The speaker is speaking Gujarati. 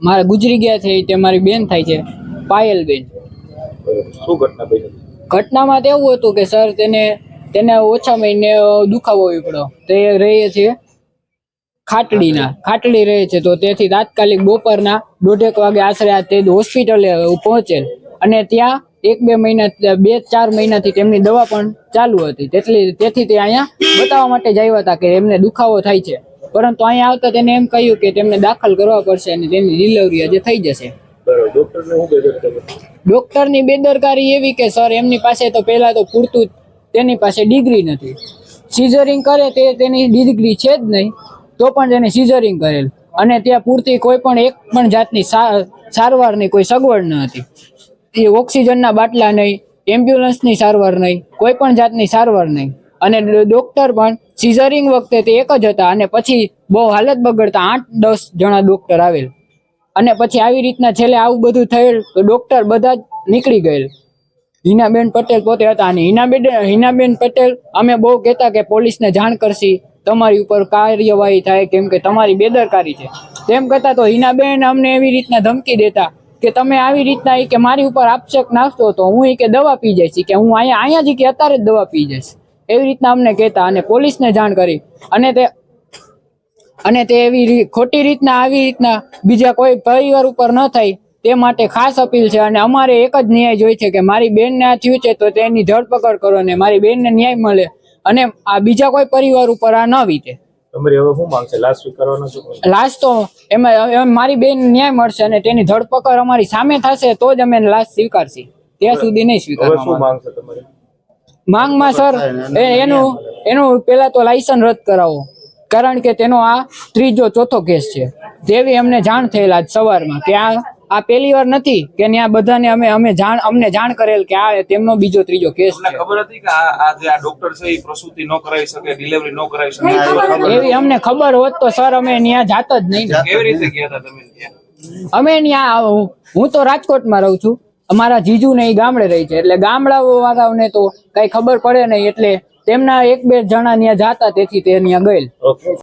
મારા ગુજરી ગયા છે તે મારી બેન થાય છે પાયલબેન શું ઘટના બની? ઘટનામાં તો એવું હતું કે સર તેને તેને ઓછા મહિને દુખાવો પડ્યો તે રહીએ છીએ ખાટડીના ખાટડી રહે છે તો તેથી તાત્કાલિક બપોરના દોઢેક વાગે આશરે આ તે હોસ્પિટલે પહોંચેલ. અને ત્યાં એક બે મહિના બે ચાર મહિનાથી તેમની દવા પણ ચાલુ હતી. તેટલી તેથી તે અહીંયા બતાવવા માટે જ આવ્યા હતા કે એમને દુખાવો થાય છે. પરંતુ અહીંયા આવતા તેને એમ કહ્યું કે તેમને દાખલ કરવા પડશે અને તેની ડિલિવરી આજે થઈ જશે. ડોક્ટરની બેદરકારી એવી કે સર એમની પાસે તો પહેલા તો પૂરતું તેની પાસે ડિગ્રી નથી. સિઝરિંગ કરે તે તેની ડિગ્રી છે જ નહીં તો પણ તેને સિઝરિંગ કરેલ. અને ત્યાં પૂરતી કોઈ પણ એક પણ જાતની સારવારની કોઈ સગવડ ન હતી. એ ઓક્સિજનના બાટલા નહીં એમ્બ્યુલન્સની સારવાર નહીં કોઈ પણ જાતની સારવાર નહીં. અને ડોક્ટર પણ સિઝરિંગ વખતે તે એક જ હતા અને પછી બહુ હાલત બગડતા આઠ દસ જણા ડોક્ટર આવેલ. અને પછી આવી રીતના છેલ્લે આવું બધું થયેલ તો ડોક્ટર બધા જ નીકળી ગયેલ. હિનાબેન પટેલ પોતે હતા અને હિનાબેન હિનાબેન પટેલ અમે બહુ કહેતા કે પોલીસને જાણ કરશી, તમારી ઉપર કાર્યવાહી થાય કેમ કે તમારી બેદરકારી છે. તેમ કરતા તો હિનાબેન અમને એવી રીતના ધમકી દેતા કે તમે આવી રીતના એ કે મારી ઉપર આપશક નાખશો તો હું એ કે દવા પી જઈશ કે હું અહીંયા અહીંયા જ કે અત્યારે જ દવા પી જઈશ. એવી રીતના અમને કહેતા અને પોલીસને જાણ કરી. અને તે અને તે એવી ખોટી રીતના આવી રીતના બીજા કોઈ પરિવાર ઉપર ન થાય તે માટે ખાસ અપીલ છે. અને અમારે એક જ ન્યાય જોઈએ છે કે મારી બેનને આ થયું છે તો તેની ધરપકડ કરો ને મારી બેનને ન્યાય મળે અને આ બીજા કોઈ પરિવાર ઉપર આ ન વીતે. તમારી હવે શું માંગ લાશ સ્વીકારવાનો છો? લાશ તો એમાં મારી બેન ન્યાય મળશે અને તેની ધરપકડ અમારી સામે થશે તો જ અમે લાશ સ્વીકારશી. ત્યાં સુધી નહીં સ્વીકાર શું માંગશે માંગ તમારી? માંગમાં સર એ- એનું એનું પેલા તો લાયસન્સ રદ કરાવો. કારણ કે તેનો આ ત્રીજો ચોથો કેસ છે. જેવી અમને જાણ થયેલ આજ સવારમાં કે આ આ પહેલી વાર નથી કે ત્યાં બધાને અમે અમે જાણ અમને જાણ કરેલ કે આ તેમનો બીજો ત્રીજો કેસ છે. ખબર હતી કે આ આ જે આ ડોક્ટર છે એ પ્રસૂતિ ન કરાવી શકે ડિલિવરી ન કરાવી શકે? એવી અમને ખબર હોત તો સર અમે ત્યાં જાત જ નહીં. કેવી રીતે ગયા હતા તમે ત્યાં? અમે ત્યાં હું તો રાજકોટમાં રહું છું. અમારા જીજુ ને એ ગામડે રહી છે. એટલે ગામડાઓ વાળાઓને તો કઈ ખબર પડે નહીં. એટલે તેમના એક બે જણા ત્યાં જાતા તેથી તે ત્યાં ગયેલ.